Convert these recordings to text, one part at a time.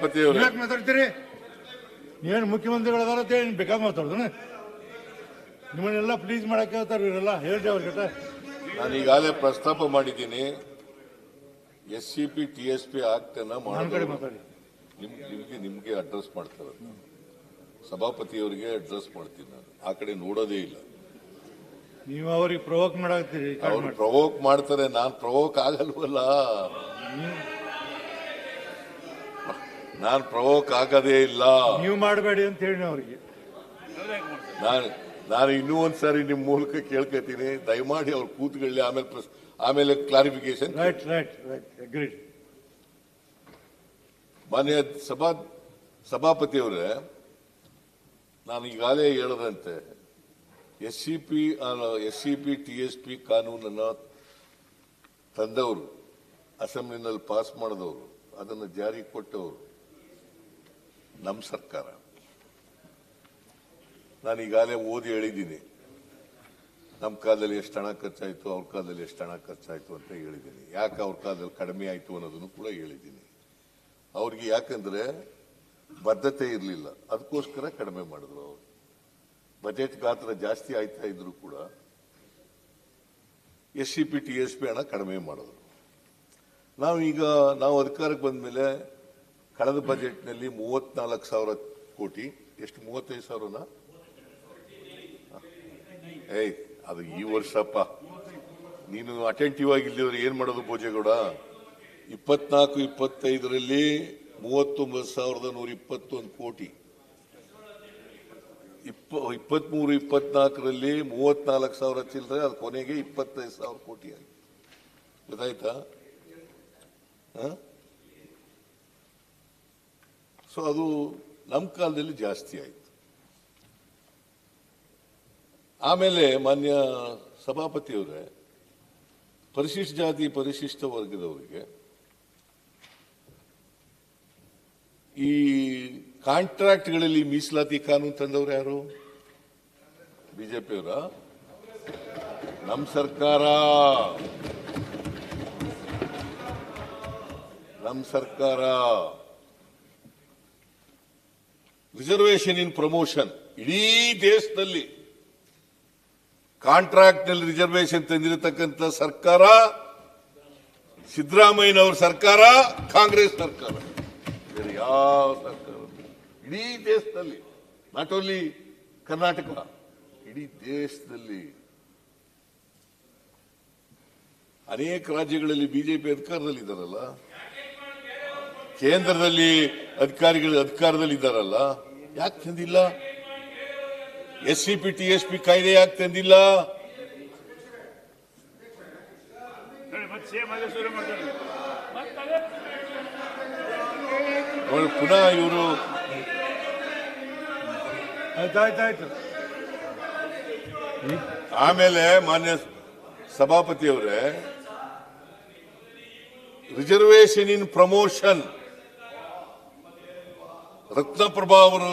ಸಭಾಪತಿಯವರೇ. ಯಾಕೆ ಮಾತಾಡ್ತೀರಿ? ಏನು ಮುಖ್ಯಮಂತ್ರಿಗಳದಾರ ಅಂತ ಹೇಳಿ ಬೇಕಾಗಿ ಮಾತಾಡೋದನ? ನಿಮ್ಮನ್ನೆಲ್ಲ ಪ್ಲೀಸ್ ಮಾಡಕ್ಕೆ ಹೇಳ್ತಾರೆ ಇವರೆಲ್ಲ. ಹೇಳ್ರಿ ಅವ್ರಿಗೆ ನಾನು ಈಗಾಗಲೇ ಪ್ರಸ್ತಾಪ ಮಾಡಿದ್ದೀನಿ. S C P T S P ಆಗ್ತೇನ ಮಾಡಿ ನಿಮ್ಗೆ ನಿಮ್ಗೆ ಅಡ್ರೆಸ್ ಮಾಡ್ತಾರೆ. ಸಭಾಪತಿಯವರಿಗೆ ಅಡ್ರೆಸ್ ಮಾಡ್ತೀನಿ ನಾನು. ಆ ಕಡೆ ನೋಡೋದೇ ಇಲ್ಲ. ನೀವು ಅವ್ರಿಗೆ ಪ್ರವೋಕ್ ಮಾಡಾಕ್ತೀರಿ ಅವ್ರು ಪ್ರವೋಕ್ ಮಾಡ್ತಾರೆ. ನಾನು ಪ್ರವೋಕ್ ಆಗಲ್ವಲ್ಲ? ನಾನ್ ಪ್ರವೋಕ್ ಆಗದೇ ಇಲ್ಲ. ನೀವು ಮಾಡಬೇಡಿ ಅಂತ ಹೇಳಿ ಅವರಿಗೆ. ನಾನು ನಾನು ಇನ್ನೂ ಒಂದ್ಸಾರಿ ನಿಮ್ಮ ಮೂಲಕ ಕೇಳ್ಕೊತೀನಿ. ದಯಮಾಡಿ ಅವ್ರು ಕೂತ್ಕೊಳ್ಳಿ ಆಮೇಲೆ ಆಮೇಲೆ clarification right right right agreed ಮಾನ್ಯ ಸಭಾ ಸಭಾಪತಿಯವರೇ ನಾನು ಈಗಾಗಲೇ ಹೇಳದಂತೆ S C P S C P T S P ಕಾನೂನನ್ನು ತಂದವರು ಅಸೆಂಬ್ಲಿನಲ್ಲಿ ಪಾಸ್ ಮಾಡಿದವರು ಅದನ್ನು ಜಾರಿಗೆ ಕೊಟ್ಟವರು ನಮ್ಮ ಸರ್ಕಾರ. ನಾನು ಈಗಾಗಲೇ ಓದಿ ಹೇಳಿದ್ದೀನಿ. ನಮ್ಮ ಕಾಲದಲ್ಲಿ ಎಷ್ಟು ಹಣ ಖರ್ಚಾಯಿತು, ಅವ್ರ ಕಾಲದಲ್ಲಿ ಎಷ್ಟು ಹಣ ಖರ್ಚಾಯಿತು ಅಂತ ಹೇಳಿದ್ದೀನಿ. ಯಾಕೆ ಅವ್ರ ಕಾಲದಲ್ಲಿ ಕಡಿಮೆ ಆಯಿತು ಅನ್ನೋದನ್ನು ಕೂಡ ಹೇಳಿದ್ದೀನಿ. ಅವ್ರಿಗೆ ಯಾಕಂದರೆ ಬದ್ಧತೆ ಇರಲಿಲ್ಲ. ಅದಕ್ಕೋಸ್ಕರ ಕಡಿಮೆ ಮಾಡಿದ್ರು ಅವರು. ಬಜೆಟ್ ಗಾತ್ರ ಜಾಸ್ತಿ ಆಯ್ತಾ ಇದ್ರು ಕೂಡ S C P, T S P ಹಣ ಕಡಿಮೆ ಮಾಡಿದ್ರು. ನಾವು ಈಗ ನಾವು ಅಧಿಕಾರಕ್ಕೆ ಬಂದ ಮೇಲೆ ಕಳೆದ ಬಜೆಟ್ನಲ್ಲಿ ಮೂವತ್ನಾಲ್ಕು ಸಾವಿರ ಕೋಟಿ. ಎಷ್ಟು? ಮೂವತ್ತೈದು ಸಾವಿರನ? ಏಯ್, ಅದು ಈ ವರ್ಷಪ್ಪ. ನೀನು ಅಟೆಂಟಿವ್ ಆಗಿ ಇಲ್ಲಿದ್ರೆ ಏನು ಮಾಡೋದು ಭೋಜೇಗೌಡ? ಇಪ್ಪತ್ನಾಲ್ಕು, ಇಪ್ಪತ್ತೈದರಲ್ಲಿ ಮೂವತ್ತೊಂಬತ್ತು ಸಾವಿರದ ನೂರ ಇಪ್ಪತ್ತೊಂದು ಕೋಟಿ. ಇಪ್ಪ, ಇಪ್ಪತ್ಮೂರು, ಇಪ್ಪತ್ನಾಲ್ಕರಲ್ಲಿ ಮೂವತ್ನಾಲ್ಕು ಸಾವಿರ ಚಿಲ್ಲರೆ, ಅದು ಕೊನೆಗೆ ಇಪ್ಪತ್ತೈದು ಸಾವಿರ ಕೋಟಿ ಆಯಿತು. ಗೊತ್ತಾಯ್ತಾ? ಸೊ ಅದು ನಮ್ಮ ಕಾಲದಲ್ಲಿ ಜಾಸ್ತಿ ಆಯಿತು. ಆಮೇಲೆ ಮಾನ್ಯ ಸಭಾಪತಿಯವರೇ, ಪರಿಶಿಷ್ಟ ಜಾತಿ, ಪರಿಶಿಷ್ಟ ವರ್ಗದವರಿಗೆ ಈ ಕಾಂಟ್ರಾಕ್ಟ್ಗಳಲ್ಲಿ ಮೀಸಲಾತಿ ಕಾನೂನು ತಂದವರು ಯಾರು? ಬಿಜೆಪಿಯವರ? ನಮ್ಮ ಸರ್ಕಾರ. ನಮ್ಮ ಸರ್ಕಾರ. Reservation in promotion. ಇಡೀ ದೇಶದಲ್ಲಿ ಕಾಂಟ್ರಾಕ್ಟ್ನಲ್ಲಿ ರಿಸರ್ವೇಶನ್ ತಂದಿರತಕ್ಕಂಥ ಸರ್ಕಾರ, ಸಿದ್ದರಾಮಯ್ಯನವರ ಸರ್ಕಾರ, ಕಾಂಗ್ರೆಸ್ ಸರ್ಕಾರ. ಬೇರೆ ಯಾವ ಸರ್ಕಾರ ಇಡೀ ದೇಶದಲ್ಲಿ ನಾಟ್ ಓನ್ಲಿ ಕರ್ನಾಟಕ, ಇಡೀ ದೇಶದಲ್ಲಿ ಅನೇಕ ರಾಜ್ಯಗಳಲ್ಲಿ ಬಿಜೆಪಿ ಅಧಿಕಾರದಲ್ಲಿ ಇದ್ದಾರಲ್ಲ ಕೇಂದ್ರದಲ್ಲಿ ಅಧಿಕಾರಿಗಳು ಅಧಿಕಾರದಲ್ಲಿ ಇದ್ದಾರಲ್ಲ ಯಾಕೆ ತಂದಿಲ್ಲ? S C P T S P ಕಾಯ್ದೆ ಯಾಕೆ ತಂದಿಲ್ಲ? ಪುನಃ ಇವರು ಆಮೇಲೆ ಮಾನ್ಯ ಸಭಾಪತಿಯವರೇ ರಿಸರ್ವೇಶನ್ ಇನ್ ಪ್ರಮೋಷನ್ ರತ್ನಪ್ರಭಾ ಅವರು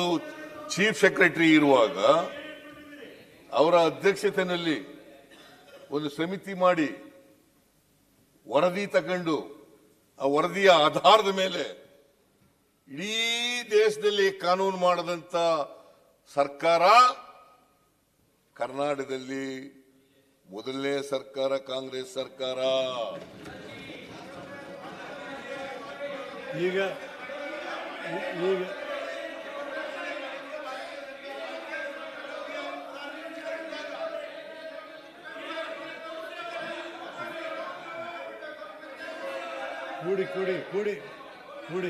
ಚೀಫ್ ಸೆಕ್ರೆಟರಿ ಇರುವಾಗ ಅವರ ಅಧ್ಯಕ್ಷತೆಯಲ್ಲಿ ಒಂದು ಸಮಿತಿ ಮಾಡಿ ವರದಿ ತಗೊಂಡು, ಆ ವರದಿಯ ಆಧಾರದ ಮೇಲೆ ಇಡೀ ದೇಶದಲ್ಲಿ ಕಾನೂನು ಮಾಡದಂತ ಸರ್ಕಾರ ಕರ್ನಾಟಕದಲ್ಲಿ ಮೊದಲನೇ ಸರ್ಕಾರ, ಕಾಂಗ್ರೆಸ್ ಸರ್ಕಾರ. ಈಗ ಈಗ ಕೂಡಿ ಕೂಡಿ ಕೂಡಿ ಕೂಡಿ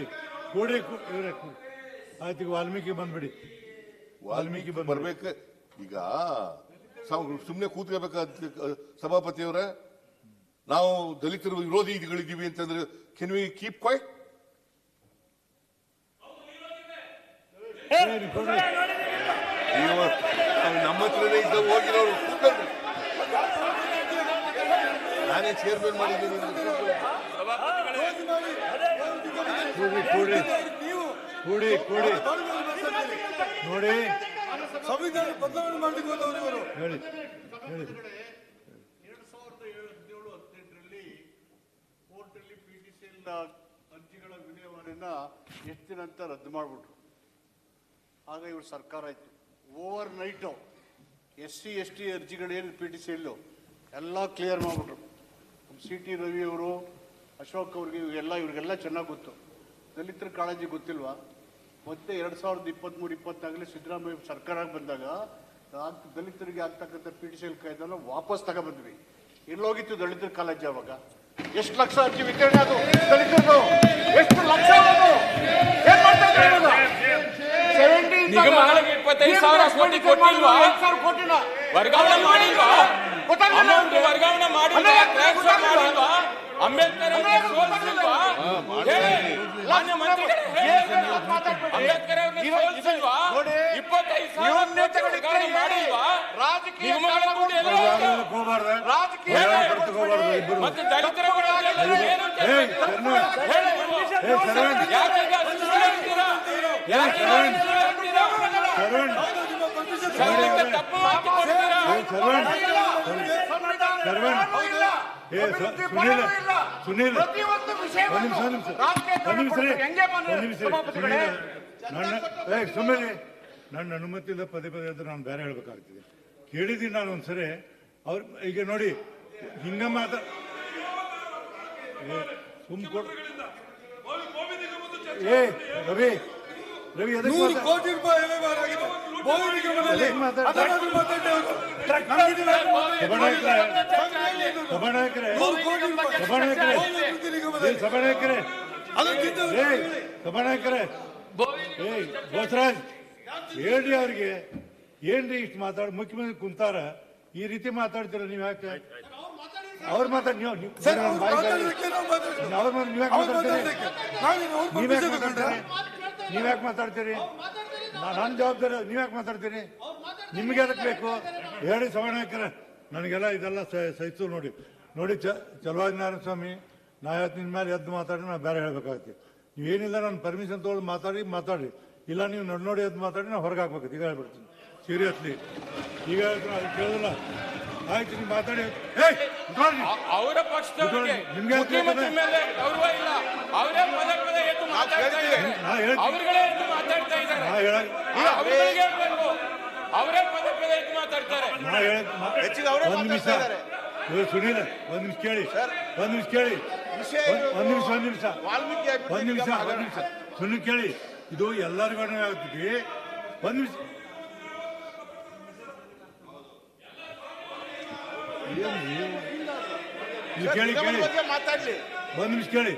ಕೂಡಿ ಇವರೇ ಕೂಡಿ. ಆಯ್ತು ಈಗ ವಾಲ್ಮೀಕಿ ಬಂದ್ಬಿಡಿ. ವಾಲ್ಮೀಕಿ ಬರ್ಬೇಕ. ಈಗ ಸುಮ್ಮನೆ ಕೂತ್ಕೋಬೇಕ ಸಭಾಪತಿಯವರ ನಾವು ದಲಿತರು ವಿರೋಧಿಗಳಿದ್ದೀವಿ ಅಂತಂದ್ರೆ ಕೆನ್ ವಿ ಕೀಪ್ ಕ್ವೈಟ್? ನಮ್ಮ ಹತ್ರನೇ ಇದ್ದ ಹೋಗಿರೋರು. ನಾನೇ ಚೇರ್ಮನ್ ಮಾಡಿದ್ದೀನಿ. ಕೂಡಿ ಕೂಡಿ. ನೋಡಿ. ಸಂವಿಧಾನ ಬದಲಾವಣೆ ಮಾಡಲಿಕ್ಕೆ ಇವರು. ಹೇಳಿ ಎರಡು ಸಾವಿರದ ಹದಿನೇಳು ಹದಿನೆಂಟರಲ್ಲಿ ಕೋರ್ಟಲ್ಲಿ ಪಿಟಿಸಿಎಲ್ ಅರ್ಜಿಗಳ ವಿಲೇವಾರಿನ ಎಷ್ಟು ದಿನ ಅಂತ ರದ್ದು ಮಾಡ್ಬಿಟ್ರು. ಆಗ ಇವ್ರ ಸರ್ಕಾರ ಆಯಿತು. Overnight S C S T ಅರ್ಜಿಗಳೇನು P T C ಎಲ್ಲು ಎಲ್ಲ ಕ್ಲಿಯರ್ ಮಾಡಿಬಿಟ್ರು. ಸಿ ಟಿ ರವಿ ಅವರು ಅಶೋಕ್ ಅವ್ರಿಗೆ ಇವೆಲ್ಲ ಇವ್ರಿಗೆಲ್ಲ ಚೆನ್ನಾಗಿ ಗೊತ್ತು. ದಲಿತರ ಕಾಳಜಿ ಗೊತ್ತಿಲ್ವಾ? ಮತ್ತೆ ಎರಡು ಸಾವಿರದ ಇಪ್ಪತ್ತ್ಮೂರು ಇಪ್ಪತ್ತಾಗಲೇ ಸಿದ್ದರಾಮಯ್ಯ ಸರ್ಕಾರ ಬಂದಾಗ ದಲಿತರಿಗೆ ಆಗ್ತಕ್ಕಂಥ ಪಿ ಟಿ ಸಿ ಎಲ್ ಕಾಯ್ದೆನ ವಾಪಸ್ ತಗೊಬಂದ್ವಿ. ಎಲ್ಲೋಗಿತ್ತು ದಲಿತರ ಕಾಲೇಜ್ ಅವಾಗ. ಎಷ್ಟು ಲಕ್ಷ ಅರ್ಜಿ ವಿತರಣೆ ಅದು ದಲಿತರದು? ಎಷ್ಟು ಲಕ್ಷ ಅದು? ಏನ್ ಮಾಡ್ತಾ ಇದ್ದಾರೆ ಇವಾಗ? 70 ಇದ್ದಾಗ ನಿಗಮಗಳಿಗೆ ಇಪ್ಪತ್ತೈದು ಸಾವಿರ ಕೋಟಿ ಕೊಟ್ಟಿಲ್ವಾ? ಸಾವಿರ ಕೋಟಿನ? ವರ್ಗಾವಣೆ ಮಾಡಿಲ್ವಾ? ವರ್ಗಾವಣೆ ಮಾಡಿಲ್ವಾ? ಅಲ್ಲ, ಟ್ರಾನ್ಸ್ಫರ್ ಗೊತ್ತಾಗ್ಲಿಲ್ಲ. ಮಾಡಿಲ್ವಾ ಅಂಬೇಡ್ಕರ್ ಅವ್ರಿಗೆ ಸೋಲಿಸಿಲ್ವಾ ಹೇಳಿ ಮಾನ್ಯ ಮಂತ್ರಿಗಳೇ ಹೇಳಿ. ಅಂಬೇಡ್ಕರ್ ಅವ್ರನ್ನ ಸೋಲಿಸಿಲ್ವಾ ಇಪ್ಪತ್ತೈದು ಸಾವಿರ ಕೋಟಿ ವರ್ಗಾವಣೆ ಮಾಡಿಲ್ವಾ ರಾಜಕೀಯ ನಿಗಮಗಳ ದುಡ್ಡು ಎಲ್ಲ ವರ್ಗಾವಣೆಗೆ ಹೋಗ್ಬಾರ್ದು ರಾಜಕೀಯ ವರ್ಗಾವಣೆ ಹೋಗ್ಬಾರ್ದು ಇಬ್ಬರು ಮತ್ತೆ ದಲಿತರ ಬಗ್ಗೆ ಏನು ಅಂತ ಏಯ್ ಶರಣು ಹೇಳಿ ಏ ಶರಣ್ ಯಾಕೆ ಈಗ ಸುಳ್ಳು ಹೇಳ್ತೀರಾ? ಯಾಕೆ ಈಗ ಸುಳ್ಳು ಹೇಳ್ತೀರಾ? ಶರಣ್ ಸಂಘಕ್ಕೆ ತಪ್ಪು ಸುನೀಲ್ ಸುನೀಲ್. ಪ್ರತಿಯೊಂದು ವಿಷಯ ನನ್ನ ಅನುಮತಿ ಸುಮ್ಮನೆ ನನ್ನ ಅನುಮತಿಯಿಂದ ಪದೇ ಪದೇ ಅಂದ್ರೆ ನಾನು ಬೇರೆ ಹೇಳ್ಬೇಕಾಗ್ತದೆ. ಕೇಳಿದೀನಿ ನಾನು ಒಂದ್ಸರಿ. ಅವ್ರ ಈಗ ನೋಡಿ ಹಿಂಗ ಮಾತಾ ಸುಮ್ ಕೊಡ್ ಏ ರವಿ ರವಿ ಅದೇ ನೂರು ಕೋಟಿ ರೂಪಾಯಿ ವ್ಯವಹಾರ ಆಗಿದೆ ಬೋವಿ ನಿಗಮದಲ್ಲಿ ಎದಕ್ಕೆ ಮಾತಾಡ್ತಾ- ಅದನ್ನಾದ್ರೂ ಮಾತಾಡಿ ಅವರು ನಮ್ಗಿದಿಲ್ಲ. ಸಭಾನಾಯಕರೇ. ಸಭಾನಾಯಕರೇ. ನೂರು ಕೋಟಿ ರೂಪಾಯಿ. ಸಭಾನಾಯಕರೇ. ಬೋವಿ ಅಭಿವೃದ್ಧಿ ಏ ನಿಗಮದಲ್ಲಿ ಸಭಾನಾಯಕರೇ ಅದಕ್ಕಿಂತ ಏ ಸಭಾನಾಯಕರೇ. ಏ ಬೋಸರಾಜ್ ಹೇಳ್ರಿ ಅವ್ರಿಗೆ. ಏನ್ರಿ ಇಷ್ಟು ಮಾತಾಡ ಮುಖ್ಯಮಂತ್ರಿ ಕುಂತಾರ? ಈ ರೀತಿ ಮಾತಾಡ್ತೀರ ನೀವ್ ಯಾಕೆ? ಅವ್ರು ಮಾತಾಡಿ ನೀವು ಅವ್ರು ಬಾಯಿ ಕಾಯಿ- ಮಾತಾಡೋದಕ್ಕೆ ನಾವು ಮಾತಾಡ್ತೀವಿ. ನೀವ್ ಯಾಕೆ ಮಾತಾಡ್ತೀರಿ? ಮಾತಾಡೋದಕ್ಕೆ ನಾವೇನು ನೀವ್ ಯಾಕೆ ಮಾತಾಡ್ತೀರಿ? ನನ್ನ ಜವಾಬ್ದಾರಿ, ನೀವು ಯಾಕೆ ಮಾತಾಡ್ತೀರಿ? ನಿಮ್ಗೆ ಅದಕ್ಕೆ ಬೇಕು? ಹೇಳಿ ಸಭಾನಾಯಕರ, ನನಗೆಲ್ಲ ಇದೆಲ್ಲ ಸಹಿತು ನೋಡಿ. ನೋಡಿ, ಚ ಚಲುವಾಗಿ ನಾರಾಯಣ ಸ್ವಾಮಿ ನಾ ಇವತ್ತು ನಿನ್ನ ಮೇಲೆ ಎದ್ದು ಮಾತಾಡಿ ನಾ ಬೇರೆ ಹೇಳ್ಬೇಕಾಗತ್ತೆ. ನೀವೇನಿಲ್ಲ ನಾನು ಪರ್ಮಿಷನ್ ತೊಗೊಂಡು ಮಾತಾಡಿ ಮಾತಾಡಿ. ಇಲ್ಲ, ನೀವು ನೋಡಿ ಎದ್ದು ಮಾತಾಡಿ ನಾ ಹೊರಗೆ ಹಾಕ್ಬೇಕು ಈಗ ಹೇಳ್ಬಿಡ್ತೀನಿ. ಸೀರಿಯಸ್ಲಿ ಈಗ ಹೇಳ್ತೀನಿ ಅದು ಆಯ್ತು ನೀವು ಮಾತಾಡಿ. ಅವರ ಪಕ್ಷದವರಿಗೆ ಮುಖ್ಯಮಂತ್ರಿ ಮೇಲೆ ಗೌರವ ಇಲ್ಲ. ಅವರೇ ಪದೇ ಪದೇ ಎದ್ದು ಮಾತಾಡ್ತಾ ಇದ್ದಾರೆ. ಅವರುಗಳೇ ಎದ್ದು ಮಾತಾಡ್ತಾ ಇದ್ದಾರೆ. ಅವರಿಗೆ ಹೇಳ್ಬೇಕು. ಅವರೇ ಪದೇ ಪದೇ ಎದ್ದು ಮಾತಾಡ್ತಾರೆ. ಒಂದ್ ನಿಮಿಷ. ಸುನೀಲ್ ಒಂದ್ ನಿಮಿಷ ಕೇಳಿ. ಒಂದ್ ನಿಮಿಷ ಕೇಳಿ. ಒಂದ್- ಒಂದ್ ನಿಮಿಷ ಒಂದ್ ನಿಮಿಷ. ಒಂದ್ ನಿಮಿಷ ಒಂದ್ ನಿಮಿಷ. ಸುನೀಲ್ ಕೇಳಿ. ಇದು ಎಲ್ಲರಿಗೂ ಆಗ್ತದೆ. ಒಂದ್ ನಿಮಿಷ ಏನ್ರಿ? ಇಲ್ಲಿ ಕೇಳಿ ಕೇಳಿ. ಮಾತಾಡ್ಲಿ. ಒಂದ್ ನಿಮಿಷ ಕೇಳಿ.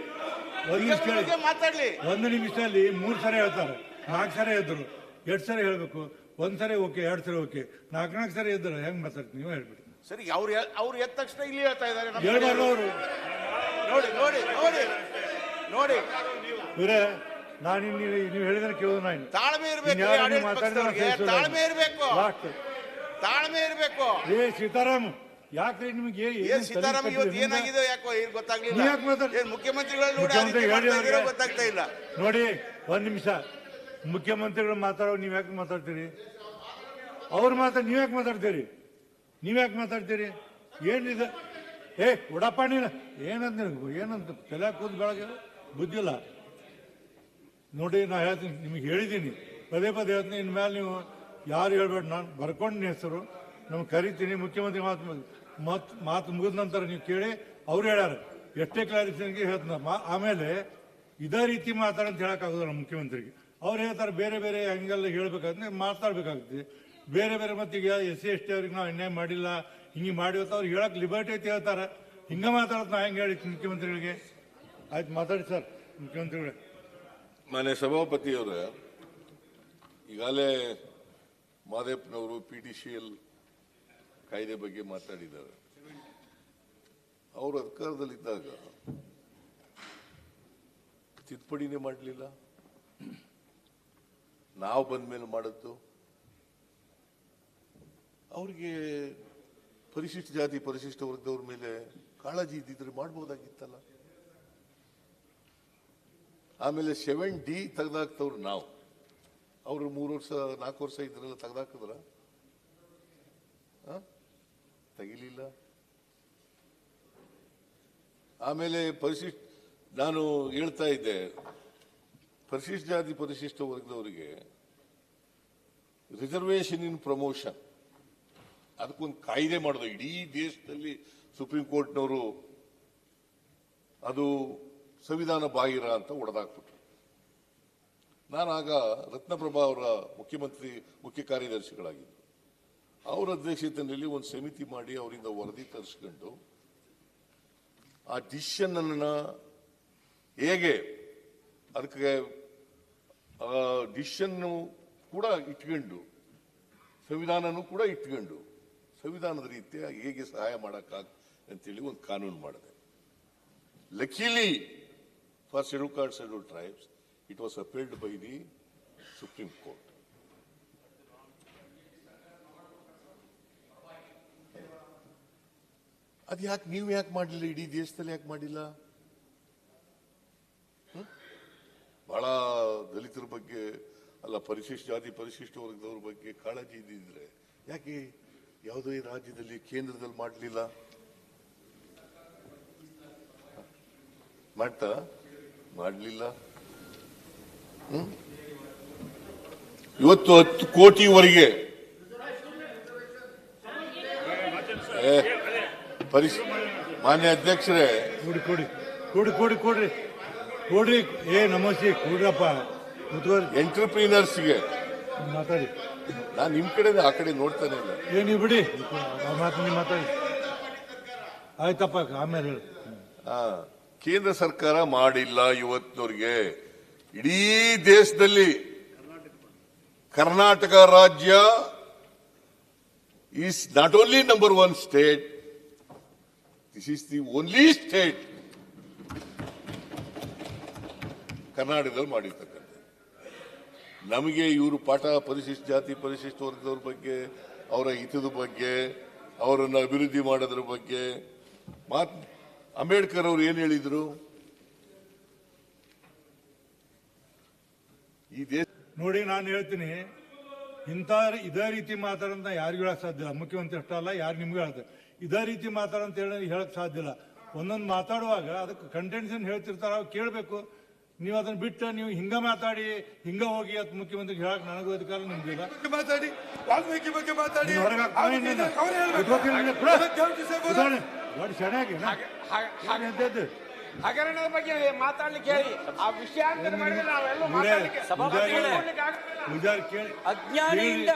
ಒಂದ್ ನಿಮಿಷ ಕೇಳಿ. ಮಾತಾಡ್ಲಿ. ಒಂದು ನಿಮಿಷದಲ್ಲಿ ಮೂರು ಸರಿ ಹೇಳ್ತಾರೆ. ನಾಲ್ಕು ಸರಿ ಎದ್ರು. ಎರಡು ಸರಿ ಹೇಳ್ಬೇಕು. ಒಂದ್ ಸರಿ ಓಕೆ ಎರಡು ಸರಿ ಓಕೆ. ನಾಲ್ಕು ನಾಲ್ಕು ಸರಿ ಎದ್ರು. ಹೆಂಗ್ ಮಾತಾಡ್ತೀನಿ ನೀವು? ಹೇಳ್ಬಿಡಿ. ಸರಿ ಅವ್ರು ಅವ್ರು ಎದ್ದ ತಕ್ಷಣ ಇಲ್ಲಿ ಹೇಳ್ತಾ ಇದ್ದಾರೆ ಹೇಳ್ಬಾರ್ದು ಅವರು. ನೋಡಿ ನೋಡಿ ನೋಡಿ. ನೋಡಿ. ಇವರೇ ನಾನು ನೀವು ನೀವು ಹೇಳಿದ್ರೆ ಕೇಳೋದು ನಾನು. ತಾಳ್ಮೆ ಇರ್ಬೇಕು. ತಾಳ್ಮೆ ಇರಬೇಕು. ತಾಳ್ಮೆ ಇರಬೇಕು. ಏ ಸೀತಾರಾಮ್. ಯಾಕ್ರಿ ನಿಮಗೆ ಏನ್ ಸೀತಾರಾಮ್ ಇವತ್ತು ಏನಾಗಿದೆ ಯಾಕೋ ಏನ್ ಗೊತ್ತಾಗ್ಲಿಲ್ಲ. ಯಾಕ್ ಮಾತಾಡ್- ಏನ್ ಮುಖ್ಯಮಂತ್ರಿಗಳು ನೋಡಿ ಆ ರೀತಿ. ಗೊತ್ತಾಗ್ತಾ ಇಲ್ಲ. ನೋಡಿ ಒಂದ್ ನಿಮಿಷ. ಮುಖ್ಯಮಂತ್ರಿಗಳು ಮಾತಾಡೋ ನೀವ್ ಯಾಕೆ ಮಾತಾಡ್ತೀರಿ? ಅವ್ರು ಮಾತಾಡ್ ನೀವ್ ಯಾಕೆ ಮಾತಾಡ್ತೀರಿ? ನೀವ್ ಯಾಕೆ ಮಾತಾಡ್ತೀರಿ? ಏನಿದೆ? ಏ ಉಡಪ್ಪ ನೀನು ಏನಂತ ನಿನಗೆ? ಏನಂತ ತಲೆ ಕೂದ್ ಬೆಳಗ್ಗೆ? ಬುದ್ಧಿಲ್ಲ ನೋಡಿ ನಾ ಹೇಳ್ತೀನಿ ನಿಮಗೆ ಹೇಳಿದ್ದೀನಿ ಪದೇ ಪದೇ ಹೇಳ್ತೀನಿ ಇನ್ಮೇಲೆ ನೀವು ಯಾರು ಹೇಳ್ಬೇಡ ನಾನು ಬರ್ಕೊಂಡು ಹೆಸರು ನಮ್ಗೆ ಕರಿತೀನಿ ಮುಖ್ಯಮಂತ್ರಿ ಮಾತು ಮಾತು ಮಾತು ಮುಗಿದ ನಂತರ ನೀವು ಕೇಳಿ, ಅವ್ರು ಹೇಳ್ಯಾರ, ಎಷ್ಟೇ ಕ್ಲಾರಿಫಿಕೇಶನ್ ಹೇಳ್ತಾರೆ ಮಾ- ಆಮೇಲೆ ಇದೇ ರೀತಿ ಮಾತಾಡಂತ ಹೇಳಕ್ಕಾಗೋದಿಲ್ಲ ಮುಖ್ಯಮಂತ್ರಿಗೆ. ಅವ್ರು ಹೇಳ್ತಾರೆ, ಬೇರೆ ಬೇರೆ ಹಂಗೆಲ್ಲ ಹೇಳ್ಬೇಕಾದ್ರೆ ಮಾತಾಡ್ಬೇಕಾಗ್ತದೆ ಬೇರೆ ಬೇರೆ ಮತ್ತೆ ಈಗ ಎಸ್ ಸಿ, ಎಸ್ ಟಿ ಅವ್ರಿಗೆ ನಾವು ಅನ್ಯಾಯ ಮಾಡಿಲ್ಲ, ಹಿಂಗೆ ಮಾಡಿವತ್ತ ಅವ್ರು ಹೇಳಕ್ ಲಿಬರ್ಟಿ ಐತಿ ಹೇಳ್ತಾರೆ. ಹಿಂಗೆ ಮಾತಾಡೋದು ನಾ ಹೆಂಗೆ ಹೇಳಿ ಮುಖ್ಯಮಂತ್ರಿಗಳಿಗೆ? ಆಯ್ತು, ಮಾತಾಡಿ ಸರ್, ಮುಖ್ಯಮಂತ್ರಿಗಳೇ. ಮಾನ್ಯ ಸಭಾಪತಿಯವರ, ಈಗಾಗಲೇ ಮಾದೇಪ್ಪನವರು ಪಿ ಡಿ ಸಿ ಎಲ್ ಕಾಯ್ದೆ ಬಗ್ಗೆ ಮಾತಾಡಿದ್ದಾರೆ. ಅವರು ಅಧಿಕಾರದಲ್ಲಿದ್ದಾಗ ತಿದ್ದುಪಡಿನೇ ಮಾಡಲಿಲ್ಲ. ನಾವು ಬಂದ ಮೇಲೆ ಮಾಡದ್ದು. ಅವ್ರಿಗೆ ಪರಿಶಿಷ್ಟ ಜಾತಿ, ಪರಿಶಿಷ್ಟ ವರ್ಗದವ್ರ ಮೇಲೆ ಕಾಳಜಿ ಇದ್ದಿದ್ರೆ ಮಾಡ್ಬೋದಾಗಿತ್ತಲ್ಲ. ಆಮೇಲೆ ಸೆವೆನ್ ಡಿ ತೆಗೆದಾಕ್ತವ್ರು ನಾವು. ಅವರು ಮೂರು ವರ್ಷ, ನಾಲ್ಕು ವರ್ಷ ಇದ್ರೆಲ್ಲ ತೆಗ್ದಾಕಿದ್ರ? ತೆಗಿಲಿಲ್ಲ. ಆಮೇಲೆ ಪರಿಶಿಷ್ಟ, ನಾನು ಹೇಳ್ತಾ ಇದ್ದೆ, ಪರಿಶಿಷ್ಟ ಜಾತಿ ಪರಿಶಿಷ್ಟ ವರ್ಗದವರಿಗೆ ರಿಸರ್ವೇಶನ್ ಇನ್ ಪ್ರಮೋಷನ್ ಅದಕ್ಕೊಂದು ಕಾಯ್ದೆ ಮಾಡೋದು. ಇಡೀ ದೇಶದಲ್ಲಿ ಸುಪ್ರೀಂ ಕೋರ್ಟ್ನವರು ಅದು ಸಂವಿಧಾನ ಬಾಹಿರ ಅಂತ ಒಡೆದಾಕ್ಬಿಟ್ರು. ನಾನು ಆಗ ರತ್ನಪ್ರಭಾ ಅವರ ಮುಖ್ಯಮಂತ್ರಿ, ಮುಖ್ಯ ಕಾರ್ಯದರ್ಶಿಗಳಾಗಿದ್ದರು ಅವರ ಅಧ್ಯಕ್ಷತೆಯಲ್ಲಿ ಒಂದು ಸಮಿತಿ ಮಾಡಿ ಅವರಿಂದ ವರದಿ ತರಿಸ್ಕೊಂಡು ಆ ಡಿಸಿಷನ್ ಅನ್ನು ಹೇಗೆ ಅದಕ್ಕೆ ಡಿಸಿಷನ್ ಕೂಡ ಇಟ್ಕೊಂಡು, ಸಂವಿಧಾನನೂ ಕೂಡ ಇಟ್ಕೊಂಡು, ಸಂವಿಧಾನದ ರೀತಿಯ ಹೇಗೆ ಸಹಾಯ ಮಾಡೋಕ್ಕಾಗ ಅಂತೇಳಿ ಒಂದು ಕಾನೂನು ಮಾಡಿದೆ. Luckily for schedule caste schedule tribes it was appealed by the supreme court ಅದು ಯಾಕೆ ನೀವು ಯಾಕೆ ಮಾಡಲಿಲ್ಲ? ಇಡೀ ದೇಶದಲ್ಲಿ ಯಾಕೆ ಮಾಡಿಲ್ಲ? ಬಹಳ ದಲಿತರ ಬಗ್ಗೆ, ಅಲ್ಲ, ಪರಿಶಿಷ್ಟ ಜಾತಿ, ಪರಿಶಿಷ್ಟ ವರ್ಗದವ್ರ ಬಗ್ಗೆ ಕಾಳಜಿ ಇದ್ದಿದ್ರೆ ಯಾಕೆ ಯಾವುದೇ ರಾಜ್ಯದಲ್ಲಿ ಕೇಂದ್ರದಲ್ಲಿ ಮಾಡಲಿಲ್ಲ? ಮಾಡ್ತಾ? ಮಾಡಲಿಲ್ಲ? ಇವತ್ತು ಹತ್ತು ಕೋಟಿವರೆಗೆ ಏ, ಮಾನ್ಯ ಅಧ್ಯಕ್ಷರೇ. ಕೊಡಿ ಕೊಡಿ ಕೊಡಿ ಕೊಡಿ ಕೊಡ್ರಿ. ಕೊಡ್ರಿ. ಏ ನಮಸ್ತೆ ಕೊಡ್ರಪ್ಪ. ಮುತ್ಕೋರಿ ಎಂಟರ್ಪ್ರೀನರ್ಸ್ಗೆ. ಮಾತಾಡಿ. ನಾನು ನಿಮ್ ಕಡೆ ಆ ಕಡೆ ನೋಡ್ತಾನೆ ಇಲ್ಲ. ಏನು ಬಿಡಿ. ಆ ಮಾತು ನೀವು ಮಾತಾಡಿ. ಆಯ್ತಪ್ಪ ಆಮೇಲೆ ಹೇಳಿ. ಆ, ಕೇಂದ್ರ ಸರ್ಕಾರ ಮಾಡಿಲ್ಲ ಇವತ್ತಿನವ್ರಿಗೆ ಇಡೀ ದೇಶದಲ್ಲಿ ಕರ್ನಾಟಕ ರಾಜ್ಯ is not only number one state this is the only state ಕರ್ನಾಟಕದಲ್ಲಿ ಮಾಡಿರ್ತಕ್ಕಂಥ ನಮಗೆ ಇವರು ಪಾಠ ಪರಿಶಿಷ್ಟ ಜಾತಿ ಪರಿಶಿಷ್ಟ ವರ್ಗದವ್ರ ಬಗ್ಗೆ, ಅವರ ಹಿತದ ಬಗ್ಗೆ, ಅವರನ್ನು ಅಭಿವೃದ್ಧಿ ಮಾಡೋದ್ರ ಬಗ್ಗೆ ಮಾತ್ ಅಂಬೇಡ್ಕರ್ ಅವರು ಏನು ಹೇಳಿದರು? ಈ ದೇಶ ನೋಡಿ, ನಾನು ಹೇಳ್ತೀನಿ. ಇಂಥ ಇದೇ ರೀತಿ ಮಾತಾಡಂತ ಯಾರಿಗೂ ಹೇಳಕ್ ಸಾಧ್ಯ ಇಲ್ಲ. ಮುಖ್ಯಮಂತ್ರಿ ಅಷ್ಟೇ ಅಲ್ಲ ಯಾರು ನಿಮ್ಗೆ ಹೇಳ್ತಾರೆ ಇದೇ ರೀತಿ ಮಾತಾಡಂತ ಹೇಳಿ ಹೇಳಕ್ ಸಾಧ್ಯ ಇಲ್ಲ. ಒಂದೊಂದು ಮಾತಾಡುವಾಗ ಅದಕ್ಕೆ ಕಂಟೆಂಟ್ಸ್ ಏನು ಹೇಳ್ತಿರ್ತಾರ ಅವ್ರು ಕೇಳಬೇಕು. ನೀವು ಅದನ್ನ ಬಿಟ್ಟು ನೀವು ಹಿಂಗ ಮಾತಾಡಿ ಹಿಂಗ ಹೋಗಿ ಅಂತ ಮುಖ್ಯಮಂತ್ರಿ ಹೇಳಕ್ ನನಗೂ ಅಧಿಕಾರ ನಿಮ್ಗಿಲ್ಲ ಬಗ್ಗೆ ಮಾತಾಡಿ ವಾಲ್ಮೀಕಿ ಬಗ್ಗೆ ಮಾತಾಡಿ. ಅವ್ರು ಹೇಳ್ಬೇಕು. ಶೆಣೆಗೆ ಹಾಗೆ ಎಂತದ್ದು ಹಗರಣದ ಬಗ್ಗೆ ಮಾತಾಡ್ಲಿಕ್ಕೆ ಹೇಳಿ. ಆ ವಿಷಯ ಅಂತ ಮಾಡಿದ್ರೆ ನಾವೆಲ್ಲೂ ಇವರೇ, ಮಾತಾಡ್ಲಿಕ್ಕೆ ಪೂಜಾರಿಗಳೇ, ಪೂಜಾರಿ ಕೇಳಿ. ಅಜ್ಞಾನಿಯಿಂದ?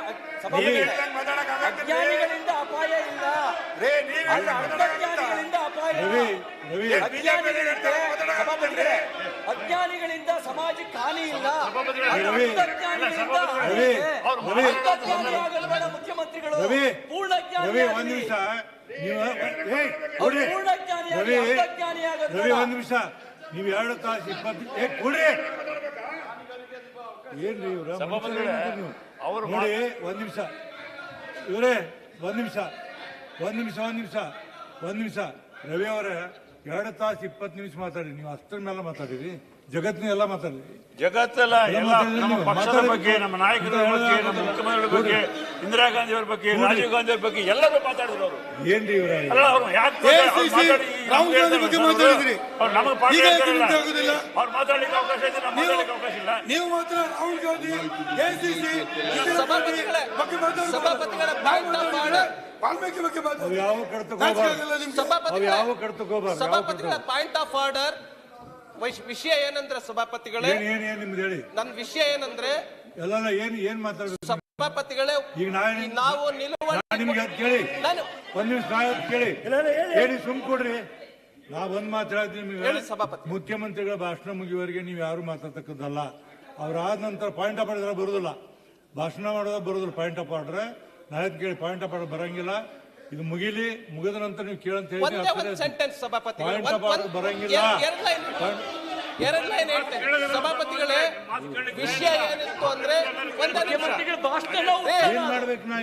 ಅಜ್ಞಾನಿಗಳಿಂದ ಅಪಾಯ ಇಲ್ಲ? ಅಜ್ಞಾನಿಗಳಿಂದ ಅಪಾಯ ಇಲ್ಲ. ಅಜ್ಞಾನಿಗಳಿಂದ ಅಜ್ಞಾನಿಗಳಿಂದ ಸಮಾಜಕ್ಕೆ ಹಾನಿ ಇಲ್ಲ. ಮುಖ್ಯಮಂತ್ರಿಗಳು. ಪೂರ್ಣ ರವಿ ಒಂದ್ ನಿಮಿಷ. ಅವ್ರು ಪೂರ್ಣ ಒಂದ್ ನಿಮಿಷ. ನೀವು ಎರಡು ತಾಸು ಇಪ್ಪತ್ತು ಏ ಕೊಡ್ರಿ. ಏನ್ರಿ ಇವ್ರ? ನೀವು. ನೋಡಿ ಒಂದ್ ನಿಮಿಷ. ಇವರೇ ಒಂದ್ ನಿಮಿಷ. ಒಂದ್ ನಿಮಿಷ ಒಂದ್ ನಿಮಿಷ. ಒಂದ್ ನಿಮಿಷ. ರವಿ ಅವರೇ ಎರಡು ತಾಸು ಇಪ್ಪತ್ತು ನಿಮಿಷ ಮಾತಾಡಿ ನೀವು ಅಷ್ಟರ ಮೇಲೆ ಮಾತಾಡಿರಿ. ಜಗತ್ತಿನ ಎಲ್ಲ ಮಾತಾಡಿರಿ. ಜಗತ್ತಲ್ಲ ಎಲ್ಲ ನಮ್ಮ ಪಕ್ಷದ ಬಗ್ಗೆ ನಮ್ಮ ನಾಯಕರ ಬಗ್ಗೆ ನಮ್ಮ ಮುಖ್ಯಮಂತ್ರಿಗಳ ಬಗ್ಗೆ ಇಂದಿರಾ ಗಾಂಧಿ ಅವರ ಬಗ್ಗೆ ರಾಜೀವ್ ಗಾಂಧಿ ಅವ್ರ ಬಗ್ಗೆ ಎಲ್ಲರೂ ಮಾತಾಡಿದ್ರು ಅವರು. ಏನ್ರಿ ಇವರ? ಅಲ್ಲ ಅವ್ರು ಯಾಕೆ ರಾಹುಲ್ ಗಾಂಧಿ ಬಗ್ಗೆ ಮಾತಾಡಿದ್ರಿ. ಅವ್ರು ನಮಗೆ ಪಾಠ. ಅವ್ರು ಮಾತಾಡ್ಲಿಕ್ಕೆ ಅವಕಾಶ ಇದೆ ನಮ್ಮ ಮಾತಾಡ್ಲಿಕ್ಕೆ ನೀವು ಮಾತ್ರ ರಾಹುಲ್ ಗಾಂಧಿ ಕೆಸಿಸಿ. ವಾಲ್ಮೀಕಿ ಬಗ್ಗೆ ಸಭಾಪತಿಗಳ ಪಾಯಿಂಟ್ ಆಫ್ ಆರ್ಡರ್. ವಿಷಯ ಏನಂದ್ರೆ ಸಭಾಪತಿಗಳೇ? ಏನ್ ಏನ್ ಏನ್ ಹೇಳಿ? ನನ್ನ ವಿಷಯ ಏನಂದ್ರೆ ಎಲ್ಲ ಏನ್ ಏನ್ ಮಾತಾಡೋದು ಸಭಾಪತಿಗಳೇ ಈಗ ನಾವು ನಿಲುವ ನಾನ್ ನಿಮ್ಗೆ ಕೇಳಿ. ನಾನು ಒಂದ್ ನಿಮಿಷ ಕೇಳಿ. ಹೇಳಿ ಸುಮ್ ಕೊಡ್ರಿ ನಾ ಮಾತ್ರ ನಿಮಗೆ ಹೇಳಿ ಸಭಾಪತಿ. ಮುಖ್ಯಮಂತ್ರಿಗಳ ಭಾಷಣ ಮುಗಿಯುವವರೆಗೆ ನೀವು ಯಾರು ಮಾತಾಡ್ತಕ್ಕದ್ದಲ್ಲ ಅವ್ರಾದ ನಂತರ ಪಾಯಿಂಟ್ ಆಫ್ ಆರ್ಡರ್ ಬರೋದಿಲ್ಲ ಭಾಷಣ ಮಾಡೋದ ಬರೋದಿಲ್ಲ ಪಾಯಿಂಟ್ ಆಫ್ ಆರ್ಡರ್ ನಾಳೆ ಕೇಳಿ ಪಾಯಿಂಟ್ ಆಫ್ ಆರ್ಡರ್ ಬರಂಗಿಲ್ಲ ಇದು ಮುಗಿಲಿ ಮುಗಿದ ನಂತರ ನೀವು ಕೇಳಂತ ಒಂದೇ ಒಂದು ಹೇಳಿ ಸೆಂಟೆನ್ಸ್ ಒಂದ್- ಬರಂಗಿಲ್ಲ. ಎರಡ್- ಲೈನ್ ಹೇಳ್ತೇನೆ ಸಭಾಪತಿಗಳೇ ವಿಷಯ ಏನಿತ್ತು ಅಂದ್ರೆ ಒಂದೇ ನಿಮಿಷ. ಮುಖ್ಯಮಂತ್ರಿಗಳ ಭಾಷಣ ಏ, ಏನ್ ಮಾಡ್ಬೇಕು ನಾ